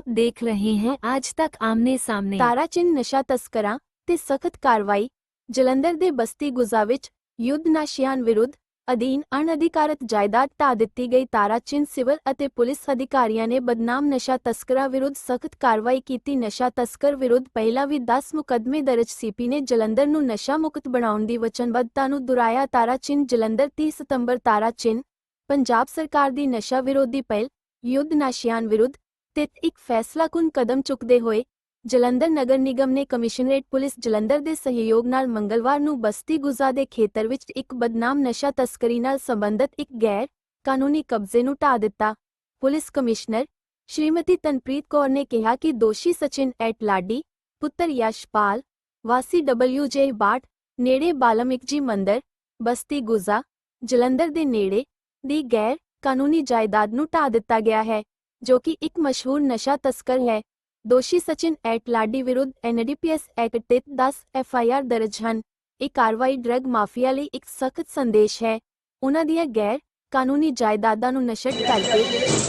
आप देख रहे हैं आज तक आमने सामने ਤਾਰਾਚਿੰਨ ਨਸ਼ਾ ਤਸਕਰਾਂ ਤੇ ਸਖਤ ਕਾਰਵਾਈ ਜਲੰਧਰ ਦੇ ਬਸਤੀ ਗੁਜ਼ਾ ਵਿੱਚ ਯੁੱਧ ਨਸ਼ਿਆਂ ਵਿਰੁੱਧ ਅਧੀਨ ਅਣਅਧਿਕਾਰਤ ਜਾਇਦਾਦ ਢਾ ਦਿੱਤੀ ਗਈ ਤਾਰਾਚਿੰਨ ਸਿਵਲ ਅਤੇ ਪੁਲਿਸ ਅਧਿਕਾਰੀਆਂ ਨੇ ਬਦਨਾਮ ਨਸ਼ਾ ਤਸਕਰਾਂ ਵਿਰੁੱਧ ਸਖਤ ਕਾਰਵਾਈ ਕੀਤੀ ਨਸ਼ਾ ਤਸਕਰ ਵਿਰੁੱਧ ਪਹਿਲਾਂ ਵੀ 10 ਮੁਕੱਦਮੇ ਦਰਜ ਸੀਪੀ ਨੇ ਜਲੰਧਰ ਨੂੰ ਨਸ਼ਾ ਮੁਕਤ ਬਣਾਉਣ ਦੀ ਵਚਨਬੱਧਤਾ ਨੂੰ ਦੁਹਰਾਇਆ ਤਾਰਾਚਿੰਨ ਜਲੰਧਰ 30 ਸਤੰਬਰ ਤਾਰਾਚਿੰਨ ਪੰਜਾਬ ਸਰਕਾਰ ਦੀ ਨਸ਼ਾ ਵਿਰੋਧੀ ਪਹਿਲ ਯੁੱਧ ਨਸ਼ਿਆਂ ਵਿਰੁੱਧ ਤੇ ਇੱਕ ਫੈਸਲਾਕੁਨ ਕਦਮ ਚੁੱਕਦੇ ਹੋਏ, ਜਲੰਧਰ ਨਗਰ ਨਿਗਮ ਨੇ ਕਮਿਸ਼ਨਰੇਟ ਪੁਲਿਸ ਜਲੰਧਰ ਦੇ ਸਹਿਯੋਗ ਨਾਲ ਮੰਗਲਵਾਰ ਨੂੰ ਬਸਤੀ ਗੁਜ਼ਾ ਦੇ ਖੇਤਰ ਵਿੱਚ ਇੱਕ ਬਦਨਾਮ ਨਸ਼ਾ ਤਸਕਰੀ ਨਾਲ ਸੰਬੰਧਿਤ ਇੱਕ ਗੈਰ ਕਾਨੂੰਨੀ ਕਬਜ਼ੇ ਨੂੰ ਢਾ ਦਿੱਤਾ। ਪੁਲਿਸ ਕਮਿਸ਼ਨਰ ਸ਼੍ਰੀਮਤੀ ਤਨਪ੍ਰੀਤ ਕੌਰ ਨੇ ਕਿਹਾ ਕਿ ਦੋਸ਼ੀ ਸਚਿਨ ਐਟ ਲਾਡੀ, ਪੁੱਤਰ ਯਸ਼ਪਾਲ, ਵਾਸੀ WJ ਬਾਟ ਨੇੜੇ ਬਾਲਮਿਕ ਜੀ ਮੰਦਰ, ਬਸਤੀ ਗੁਜ਼ਾ, ਜਲੰਧਰ ਦੇ ਨੇੜੇ ਦੀ ਗੈਰ ਕਾਨੂੰਨੀ ਜਾਇਦਾਦ ਨੂੰ ਢਾ ਦਿੱਤਾ ਗਿਆ ਹੈ। ਜੋ ਕਿ ਇੱਕ ਮਸ਼ਹੂਰ ਨਸ਼ਾ ਤਸਕਰ ਹੈ ਦੋਸ਼ੀ ਸਚਿਨ ਐਟ ਲਾਡੀ ਵਿਰੁੱਧ ਐਨਡੀਪੀਐਸ ਐਕਟ ਤਹਿਤ 10 ਐਫਆਈਆਰ ਦਰਜ ਹਨ ਇਹ ਕਾਰਵਾਈ ਡਰੱਗ ਮਾਫੀਆ ਲਈ ਇੱਕ ਸਖਤ ਸੰਦੇਸ਼ ਹੈ ਉਹਨਾਂ ਦੀਆਂ ਗੈਰ ਕਾਨੂੰਨੀ ਜਾਇਦਾਦਾਂ ਨੂੰ ਨਸ਼ਟ ਕਰਕੇ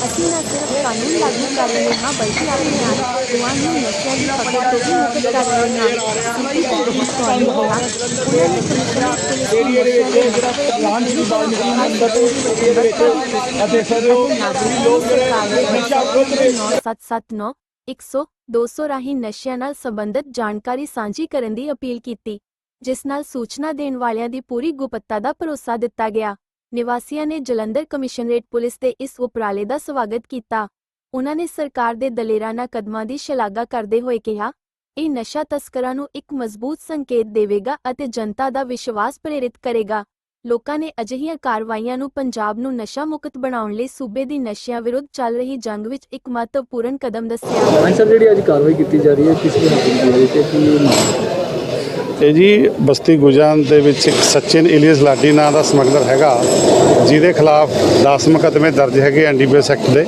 ਅਸੀਂ ਨਾ ਸਿਰਫ ਕਾਨੂੰਨ ਲਾਗੂ ਕਰ ਰਹੇ ਹਾਂ ਬਲਕਿ ਆਪਣੇ ਆਪ ਨੂੰ ਨਸ਼ਿਆਂ ਦੀ ਪਕੜ ਤੋਂ ਵੀ ਮੁਕਤ ਕਰ ਰਹੇ ਹਾਂ। ਸਿੱਧੀ ਤਰੀਕੇ ਤੋਂ ਨਹੀਂ ਹੋਇਆ ਉਹਨਾਂ ਨੇ ਕਮਿਸ਼ਨਰ ਪੁਲਿਸ ਨੂੰ ਨਸ਼ਿਆਂ ਦੇ ਅਤੇ ਸਰ ਲੋਕ ਜਿਹੜੇ ਨਸ਼ਾ ਵਿਰੁੱਧ ਦੇ 779 100 200 ਰਾਹੀਂ ਨਸ਼ਿਆਂ ਨਾਲ ਸੰਬੰਧਿਤ ਜਾਣਕਾਰੀ ਸਾਂਝੀ ਕਰਨ ਦੀ ਅਪੀਲ ਕੀਤੀ ਜਿਸ ਨਾਲ ਸੂਚਨਾ ਦੇਣ ਵਾਲਿਆਂ ਦੀ ਪੂਰੀ ਗੁਪਤਤਾ ਦਾ ਭਰੋਸਾ ਦਿੱਤਾ ਗਿਆ। ਨਿਵਾਸੀਆਂ ਨੇ ਜਲੰਧਰ ਕਮਿਸ਼ਨਰੇਟ ਪੁਲਿਸ ਦੇ ਇਸ ਉਪਰਾਲੇ ਦਾ ਸਵਾਗਤ ਕੀਤਾ। ਉਹਨਾਂ ਨੇ ਸਰਕਾਰ ਦੇ ਦਲੇਰਾਨਾ ਕਦਮਾਂ ਦੀ ਸ਼ਲਾਘਾ ਕਰਦੇ ਹੋਏ ਕਿਹਾ, ਇਹ ਨਸ਼ਾ ਤਸਕਰਾਂ ਨੂੰ ਇੱਕ ਮਜ਼ਬੂਤ ਸੰਕੇਤ ਦੇਵੇਗਾ ਅਤੇ ਜਨਤਾ ਦਾ ਵਿਸ਼ਵਾਸ ਪ੍ਰੇਰਿਤ ਕਰੇਗਾ। ਲੋਕਾਂ ਨੇ ਅਜਿਹੀਆਂ ਕਾਰਵਾਈਆਂ ਨੂੰ ਪੰਜਾਬ ਨੂੰ ਨਸ਼ਾ ਮੁਕਤ ਬਣਾਉਣ ਲਈ ਸੂਬੇ ਦੀ ਨਸ਼ਿਆਂ ਵਿਰੁੱਧ ਚੱਲ ਰਹੀ ਜੰਗ ਵਿੱਚ ਇੱਕ ਮਹੱਤਵਪੂਰਨ ਕਦਮ ਦੱਸਿਆ। ਹਾਂਜੀ ਸਰ, ਜਿਹੜੀ ਅੱਜ ਕਾਰਵਾਈ ਕੀਤੀ ਜਾ ਰਹੀ ਹੈ, ਕਿਸ ਦੇ ਵਿੱਚ ਕੀ ਮਾਮਲਾ ਇਹ ਜੀ ਬਸਤੀ ਗੁਜਾਨ ਦੇ ਵਿੱਚ ਇੱਕ ਸਚਿਨ ਇਲੀਅਸ ਲਾਡੀ ਨਾਂ ਦਾ ਸਮਗਲਰ ਹੈਗਾ, ਜਿਹਦੇ ਖਿਲਾਫ 10 ਮੁਕੱਦਮੇ ਦਰਜ ਹੈਗੇ ਐਨਡੀਪੀਐਸ ਐਕਟ ਦੇ।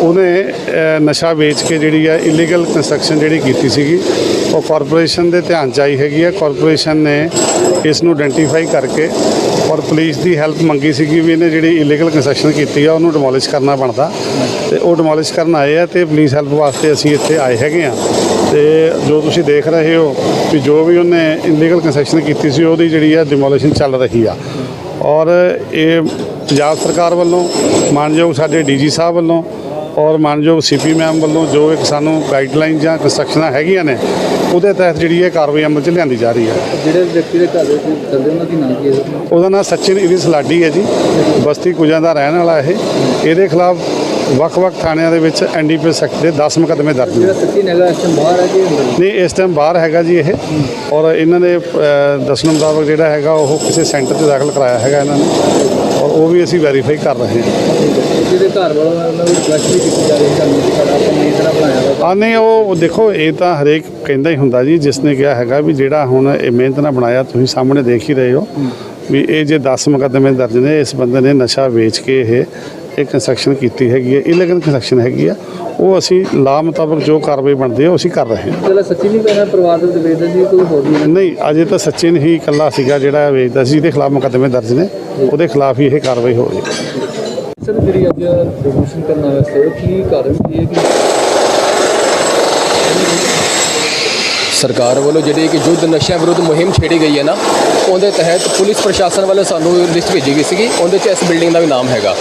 ਉਹਨੇ ਨਸ਼ਾ ਵੇਚ ਕੇ ਜਿਹੜੀ ਹੈ ਇਲੀਗਲ ਕੰਸਟਰਕਸ਼ਨ ਜਿਹੜੀ ਕੀਤੀ ਸੀਗੀ, ਉਹ ਕਾਰਪੋਰੇਸ਼ਨ ਦੇ ਧਿਆਨ ਚ ਆਈ ਹੈਗੀ ਹੈ ਕਾਰਪੋਰੇਸ਼ਨ ਨੇ ਇਸ ਨੂੰ ਆਇਡੈਂਟੀਫਾਈ ਕਰਕੇ ਔਰ ਪੁਲਿਸ ਦੀ ਹੈਲਪ ਮੰਗੀ ਸੀਗੀ ਵੀ ਇਹਨੇ ਜਿਹੜੀ ਇਲੀਗਲ ਕੰਸਟਰਕਸ਼ਨ ਕੀਤੀ ਆ, ਉਹਨੂੰ ਡਿਮੋਲਿਸ਼ ਕਰਨਾ ਬਣਦਾ। ਤੇ ਉਹ ਡਿਮੋਲਿਸ਼ ਕਰਨ ਆਏ ਆ ਤੇ ਪੁਲਿਸ ਹੈਲਪ ਵਾਸਤੇ ਅਸੀਂ ਇੱਥੇ ਆਏ ਹੈਗੇ ਆ। ਤੇ ਜੋ ਤੁਸੀਂ ਦੇਖ ਰਹੇ ਹੋ ਵੀ ਜੋ ਵੀ ਉਹਨੇ ਇਲੀਗਲ ਕੰਸਟਰਕਸ਼ਨ ਕੀਤੀ ਸੀ ਉਹਦੀ ਜਿਹੜੀ ਆ ਡਿਮੋਲੀਸ਼ਨ ਚੱਲ ਰਹੀ ਆ। ਔਰ ਇਹ ਪੰਜਾਬ ਸਰਕਾਰ ਵੱਲੋਂ ਮਾਨਯੋਗ ਸਾਡੇ ਡੀਜੀ ਸਾਹਿਬ ਵੱਲੋਂ ਔਰ ਮਾਨਯੋਗ ਸੀਪੀ ਮੈਮ ਵੱਲੋਂ ਜੋ ਇੱਕ ਸਾਨੂੰ ਗਾਈਡਲਾਈਨ ਜਾਂ ਕੰਸਟਰਕਸ਼ਨਾਂ ਹੈਗੀਆਂ ਨੇ ਉਹਦੇ ਤਹਿਤ ਜਿਹੜੀ ਇਹ ਕਾਰਵਾਈ ਅਮਲ 'ਚ ਲਿਆਂਦੀ ਜਾ ਰਹੀ ਹੈ ਜਿਹੜੇ ਵਿਅਕਤੀ ਦੇ ਘਰ ਵਿੱਚ ਚੱਲਦੇ ਉਹਨਾਂ ਦੀ ਨਾਮ ਕੀ ਹੈ? ਉਹਦਾ ਨਾਮ ਸਚਿਨ ਇਲਿਸ ਲਾਡੀ ਹੈ ਜੀ। ਬਸਤੀ ਕੁਜਾਂ ਦਾ ਰਹਿਣ ਵਾਲਾ ਇਹ। ਇਹਦੇ ਖਿਲਾਫ ਵੱਖ-ਵੱਖ ਥਾਣਿਆਂ ਦੇ ਵਿੱਚ ਐਨਡੀਪੀਐਸ ਐਕਟ ਦੇ 10 ਮੁਕੱਦਮੇ ਦਰਜ ਨੇ। ਸੱਚੀ ਨਗਰ ਇਸ ਟਾਈਮ ਬਾਹਰ ਹੈ ਕਿ ਨਹੀਂ ਇਸ ਟਾਈਮ ਬਾਹਰ ਹੈਗਾ ਜੀ ਇਹ। ਔਰ ਇਹਨਾਂ ਦੇ ਅ, ਮੁਤਾਬਕ ਜਿਹੜਾ ਹੈਗਾ ਉਹ ਕਿਸੇ ਸੈਂਟਰ 'ਚ ਦਾਖਲ ਕਰਾਇਆ ਹੈਗਾ ਇਹਨਾਂ ਨੇ। ਔਰ ਉਹ ਵੀ ਅਸੀਂ ਵੈਰੀਫਾਈ ਕਰ ਰਹੇ ਹਾਂ। ਜਿਹਦੇ ਘਰ ਵਾਲਾ ਉਹਨਾਂ ਰਿਕੁਐਸਟ ਵੀ ਕੀਤੀ ਜਾ ਰਹੀ ਹੈ ਕਿ ਸਾਡਾ ਆਪਾਂ ਬਣਾਇਆ ਆ ਨਹੀਂ ਉਹ ਦੇਖੋ ਇਹ ਤਾਂ ਹਰੇਕ ਕਹਿੰਦਾ ਹੀ ਹੁੰਦਾ ਜੀ ਜਿਸ ਨੇ ਕਿਹਾ ਹੈਗਾ ਵੀ ਜਿਹੜਾ ਹੁਣ ਇਹ ਮਿਹਨਤ ਨਾਲ ਬਣਾਇਆ ਤੁਸੀਂ ਸਾਹਮਣੇ ਦੇਖ ਹੀ ਰਹੇ ਹੋ। ਵੀ ਇਹ ਜੇ 10 ਮੁਕੱਦਮੇ ਦਰਜ ਨੇ ਇਸ ਬੰਦੇ ਨੇ ਨਸ਼ਾ ਵੇਚ ਕੇ ਇਹ ਇਹ ਕੰਸਟਰਕਸ਼ਨ ਕੀਤੀ ਹੈਗੀ ਹੈ ਇਲੀਗਲ ਕੰਸਟਰਕਸ਼ਨ ਹੈਗੀ ਆ ਉਹ ਅਸੀਂ ਲਾ ਮੁਤਾਬਕ ਜੋ ਕਾਰਵਾਈ ਬਣਦੀ ਹੈ ਉਹ ਅਸੀਂ ਕਰ ਰਹੇ ਹਾਂ। ਚਲੋ ਸੱਚੀ ਨਹੀਂ ਕਹਿਣਾ ਪਰਿਵਾਰ ਦੇ ਵਿੱਚ ਵੇਚਦੇ ਸੀ ਕੋਈ ਹੋਰ ਵੀ ਨਹੀਂ? ਅਜੇ ਤਾਂ ਸੱਚੇ ਹੀ ਇਕੱਲਾ ਸੀਗਾ ਜਿਹੜਾ ਵੇਚਦਾ ਸੀ ਜਿਹਦੇ ਖਿਲਾਫ ਮੁਕੱਦਮੇ ਦਰਜ ਨੇ ਉਹਦੇ ਖਿਲਾਫ ਹੀ ਇਹ ਕਾਰਵਾਈ ਹੋ ਰਹੀ ਹੈ। ਸਰ ਜਿਹੜੀ ਅੱਜ ਡਿਵੋਸ਼ਨ ਕਰਨ ਵਾਸਤੇ ਕੀ ਕਾਰਨ ਕੀ ਹੈ ਕਿ ਸਰਕਾਰ ਵੱਲੋਂ ਜਿਹੜੀ ਕਿ ਯੁੱਧ ਨਸ਼ਿਆਂ ਵਿਰੁੱਧ ਮੁਹਿੰਮ ਛੇੜੀ ਗਈ ਹੈ ਨਾ ਉਹਦੇ ਤਹਿਤ ਪੁਲਿਸ ਪ੍ਰਸ਼ਾਸਨ ਵੱਲੋਂ ਸਾਨੂੰ ਲਿਸਟ ਭੇਜੀ ਗਈ ਸੀਗੀ ਉਹਦੇ 'ਚ ਇਸ ਬਿਲਡਿੰਗ ਦਾ ਵੀ ਨਾਮ ਹੈਗਾ।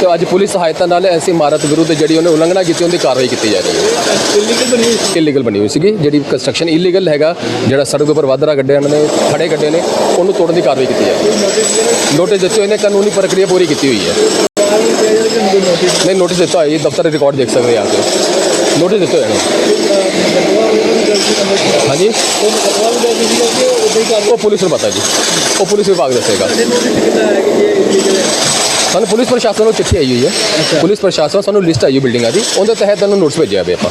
ਤੇ ਅੱਜ ਪੁਲਿਸ ਸਹਾਇਤਾ ਨਾਲ ਐਸੀ ਇਮਾਰਤ ਵਿਰੁੱਧ ਜਿਹੜੀ ਉਹਨੇ ਉਲੰਘਣਾ ਕੀਤੀ ਉਹਦੀ ਕਾਰਵਾਈ ਕੀਤੀ ਜਾ ਰਹੀ ਹੈ। ਇਲੀਗਲ ਬਣੀ ਇਲੀਗਲ ਬਣੀ ਹੋਈ ਸੀਗੀ ਜਿਹੜੀ ਕੰਸਟਰਕਸ਼ਨ ਇਲੀਗਲ ਹੈਗਾ ਜਿਹੜਾ ਸੜਕ ਉੱਪਰ ਵਾਧਰਾ ਗੱਡੇ ਉਹਨਾਂ ਨੇ ਖੜੇ ਗੱਡੇ ਨੇ ਉਹਨੂੰ ਤੋੜਨ ਦੀ ਕਾਰਵਾਈ ਕੀਤੀ ਜਾ ਰਹੀ ਹੈ। ਨੋਟਿਸ ਦਿੱਤੇ ਹੋਏ ਨੇ ਕਾਨੂੰਨੀ ਪ੍ਰਕਿਰਿਆ ਪੂਰੀ ਕੀਤੀ ਹੋਈ ਹੈ। ਨਹੀਂ ਨੋਟਿਸ ਦਿੱਤਾ ਹੋਇਆ ਜੀ ਦਫ਼ਤਰ ਰਿਕਾਰਡ ਦੇਖ ਸਕਦੇ ਆ ਕੇ। ਨੋਟਿਸ ਦਿੱਤੇ ਹੋਏ ਨੇ ਹਾਂਜੀ ਉਹ ਪੁਲਿਸ ਨੂੰ ਪਤਾ ਜੀ ਉਹ ਪੁਲਿਸ ਵਿਭਾਗ ਦੱਸੇਗਾ ਸਾਨੂੰ ਪੁਲਿਸ ਪ੍ਰਸ਼ਾਸਨ ਨੂੰ ਚਿੱਠੀ ਆਈ ਹੋਈ ਹੈ ਪੁਲਿਸ ਪ੍ਰਸ਼ਾਸਨ ਸਾਨੂੰ ਲਿਸਟ ਆਈ ਹੈ ਬਿਲਡਿੰਗਾਂ ਦੀ ਉਹਦੇ ਤਹਿਤ ਤੁਹਾਨੂੰ ਨੋਟਿਸ ਭੇਜਿਆ ਹੋਇਆ ਆਪਾਂ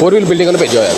ਹੋਰ ਵੀ ਬਿਲਡਿੰਗਾਂ ਨੂੰ ਭੇਜਿਆ ਹੋਇਆ